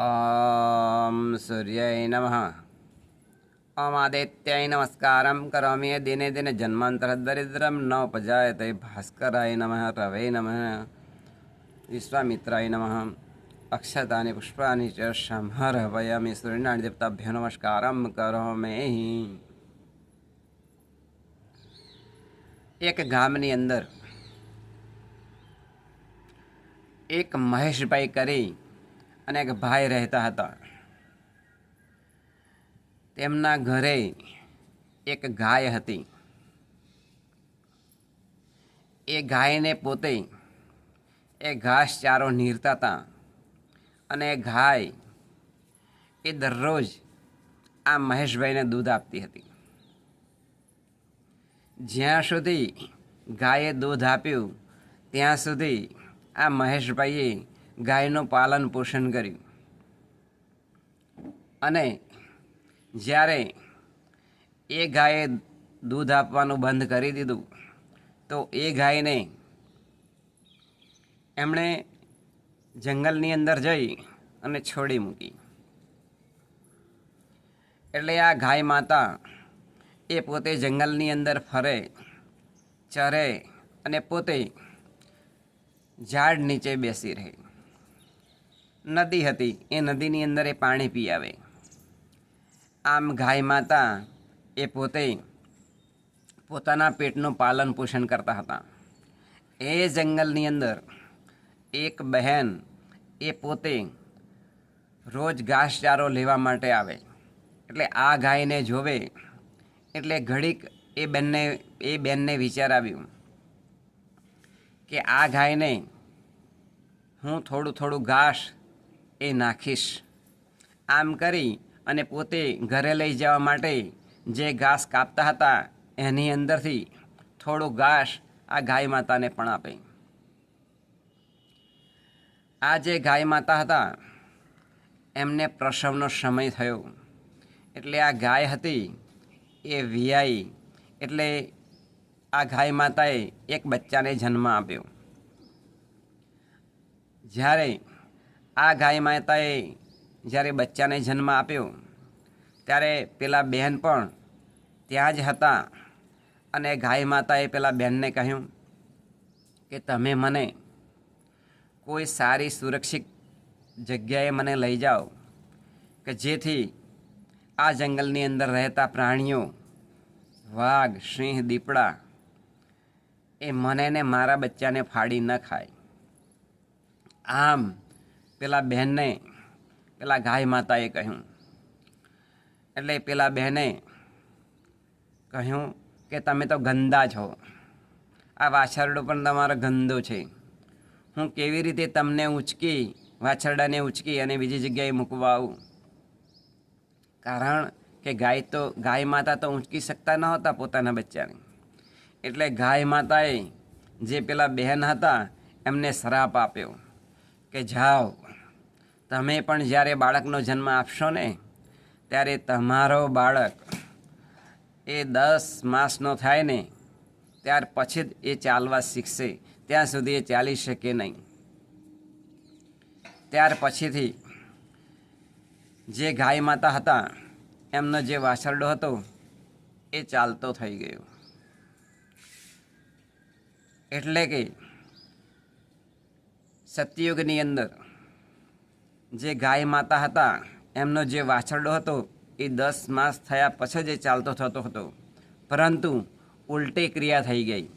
ॐ सूर्याय नमः ॐ आदित्याय नमस्कारं करोमि दिने दिने जन्मान्तरदरिद्रं न उपजायते भास्कराय नमः रवे नमः विश्वामित्राय नमः अक्षतानि पुष्पाणि च संहरवयामि सूर्यनारायणदेवताभ्यो नमस्कारं કરોમે એક ગામની અંદર એક મહેશભાઈ કરી અને એક ભાઈ રહેતા હતા. તેમના ઘરે એક ગાય હતી. એ ગાયને પોતે એ ઘાસચારો નીરતા હતા અને એ ગાય એ દરરોજ આ મહેશભાઈને દૂધ આપતી હતી. જ્યાં સુધી ગાયે દૂધ આપ્યું, ત્યાં સુધી આ મહેશભાઈએ ગાયનું પાલન પોષણ કર્યું. અને જ્યારે એ ગાયે દૂધ આપવાનું બંધ કરી દીધું, તો એ ગાયને એમણે જંગલની અંદર જઈ અને છોડી મૂકી. એટલે આ ગાય માતા એ પોતે જંગલની અંદર ફરે, ચરે અને પોતે ઝાડ નીચે બેસી રહે. નદી હતી. એ નદીની અંદર એ પાણી પી આવે આમ ગાય માતા એ પોતે પોતાના પેટનું પાલન પોષણ કરતા હતા. એ જંગલની અંદર એક બહેન એ પોતે રોજ ઘાસચારો લેવા માટે આવે. એટલે આ ગાયને જોવે એટલે ઘડીક એ બેનને એ બેનને વિચાર આવ્યું કે આ ગાયને હું થોડું થોડું ઘાસ એ નાખીશ. આમ કરી અને પોતે ઘરે લઈ જવા માટે જે ઘાસ કાપતા હતા, એની અંદરથી થોડું ઘાસ આ ગાય માતાને પણ આપે. આ જે ગાય માતા હતા, એમને પ્રસવનો સમય થયો. એટલે આ ગાય હતી એ વિયાઈ, એટલે આ ગાય માતાએ એક બચ્ચાને જન્મ આપ્યો. જ્યારે આ ગાય માતાએ જ્યારે બચ્ચાને જન્મ આપ્યો, ત્યારે પેલા બહેન પણ ત્યાં જ હતા અને ગાય માતાએ પેલા બહેનને કહ્યું કે તમે મને કોઈ સારી સુરક્ષિત જગ્યાએ મને લઈ જાઓ કે જેથી આ જંગલની અંદર રહેતા પ્રાણીઓ, વાઘ, સિંહ, દીપડા એ મને ને મારા બચ્ચાને ફાડી ન ખાય. આમ પેલા બહેનને પેલા ગાય માતાએ કહ્યું. એટલે પેલા બહેને કહ્યું કે તમે તો ગંદા છો. આ વાછરડો પણ તમારો ગંદો છે. હું કેવી રીતે તમને ઉંચકી, વાછરડાને ઉંચકી અને બીજી જગ્યાએ મૂકવા આવું? કારણ કે ગાય તો, ગાય માતા તો ઊંચકી શકતા નહોતા પોતાના બચ્ચાને. એટલે ગાય માતાએ જે પેલા બહેન હતા, એમને શ્રાપ આપ્યો કે જાઓ તમે પણ જ્યારે બાળકનો જન્મ આપશો ને, ત્યારે તમારો બાળક એ દસ માસનો થાય ને, ત્યાર પછી જ એ ચાલવા શીખશે. ત્યાં સુધી એ ચાલી શકે નહીં. ત્યાર પછીથી જે ગાય માતા હતા, એમનો જે વાછરડો હતો, એ ચાલતો થઈ ગયો. એટલે કે સત્યયુગની અંદર જે ગાય માતા હતા, એમનો જે વાછરડો હતો, એ દસ માસ થયા પછી જ એ ચાલતો થતો હતો. પરંતુ ઉલટી ક્રિયા થઈ ગઈ.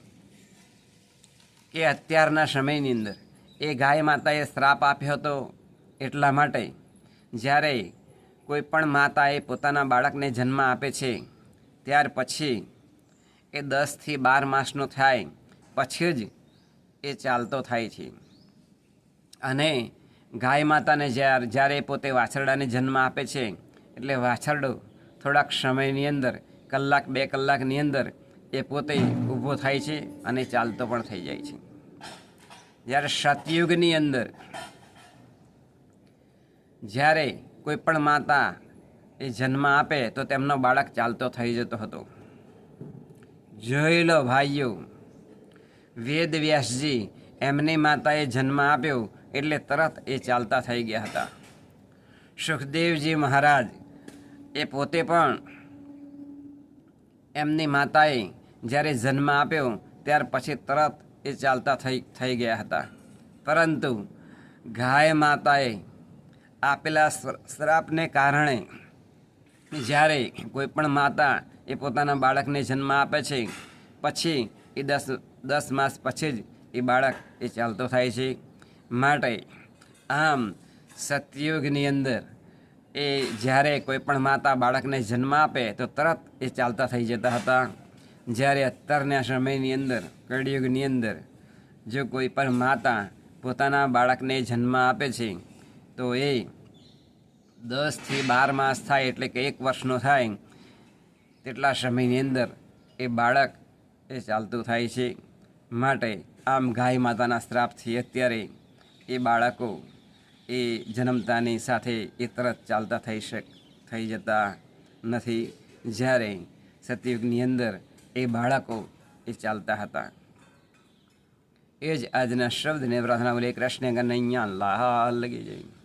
કે અત્યારના સમયની અંદર એ ગાય માતાએ શ્રાપ આપ્યો હતો એટલા માટે જ્યારે કોઈ પણ માતાએ પોતાના બાળકને જન્મ આપે છે, ત્યાર પછી એ દસથી બાર માસનો થાય, પછી જ એ ચાલતો થાય છે. અને ગાય માતાને જ્યારે જ્યારે પોતે વાછરડાને જન્મ આપે છે, એટલે વાછરડો થોડાક સમયની અંદર, કલાક, બે કલાકની અંદર એ પોતે ઊભો થાય છે અને ચાલતો પણ થઈ જાય છે. જ્યારે સતયુગની અંદર, જ્યારે કોઈ પણ માતા એ જન્મ આપે, તો તેમનો બાળક ચાલતો થઈ જતો હતો. જોઈ લો ભાઈઓ, વેદ વ્યાસજી એમની માતાએ જન્મ આપ્યો એટલે તરત એ ચાલતા થઈ ગયા હતા. સુખદેવજી મહારાજ, એ પોતે પણ એમની માતાએ જ્યારે જન્મ આપ્યો, ત્યાર પછી તરત એ ચાલતા થઈ થઈ ગયા હતા. પરંતુ ગાય માતાએ આપેલા શ્રાપને કારણે જ્યારે કોઈ પણ માતા એ પોતાના બાળકને જન્મ આપે છે, પછી એ દસ દસ માસ પછી જ એ બાળક એ ચાલતો થાય છે. માટે આમ સતયુગની અંદર એ જ્યારે કોઈ પણ માતા બાળકને જન્મ આપે તો તરત એ ચાલતા થઈ જતા હતા. જ્યારે અત્યારના સમયની અંદર, કળિયુગની અંદર જો કોઈ પણ માતા પોતાના બાળકને જન્મ આપે છે, તો એ દસથી બાર માસ થાય એટલે કે એક વર્ષનો થાય, તેટલા સમયની અંદર એ બાળક એ ચાલતું થાય છે. માટે આમ ગાય માતાના શ્રાપથી અત્યારે એ બાળકો એ જન્મતાની સાથે એ તરત ચાલતા થઈ શક, થઈ જતા નથી. જ્યારે સતયુગની અંદર એ બાળકો એ ચાલતા હતા. એ જ આજના શબ્દને પ્રાર્થના બોલે, કૃષ્ણ કનૈયા, લાલ લગી જાય.